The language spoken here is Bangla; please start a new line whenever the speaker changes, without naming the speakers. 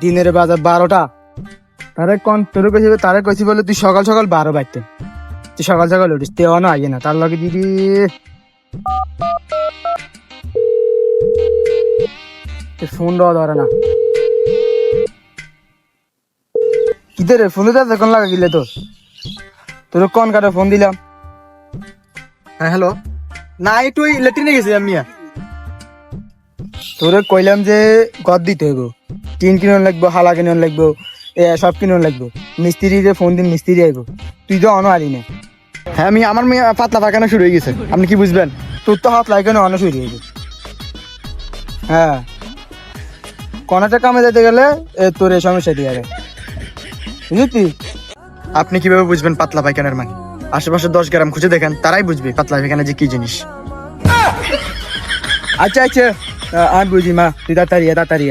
দিনের বাজার বারোটা। তারে কন তোর কইছি তারে কইছি বলে তুই সকাল সকাল বারো বাইতে তুই সকাল সকাল উঠিস তেও না আগে না, তার লগে দিদি ফোন ধরে না। কিদের ফোন দিতে কোন লাগা গিলে তোর। তোর কোন ফোন দিলাম?
হ্যাঁ হ্যালো। না একটু লেট্রিনে গেছি আমি
তোরে কইলাম যে গদ দিতে হইব। টিন কিনন লাগবো হালা কিনন লাগবো এ সব কিনন লাগবো। মিস্ত্রি যে ফোন দিন মিস্ত্রি আইব। তুই তো অন আলি না।
হ্যাঁ আমি আমার মেয়ে পাতলা পায়খানা শুরু হয়ে গেছে। আপনি কি বুঝবেন?
তোর তো হাত লাগে না অন শুরু গেছে। হ্যাঁ। কোনাটা কামে যেতে গেলে এ তোর এই সমস্যা দিয়ে যাবে বুঝলি
আপনি কীভাবে বুঝবেন পাতলা পায়খানার মানে? আশেপাশে দশ গ্রাম খুঁজে দেখেন তারাই বুঝবে পাতলা পায়খানা যে কি জিনিস।
আচ্ছা আচ্ছা। આ બીજી માં સીધા તારી તારી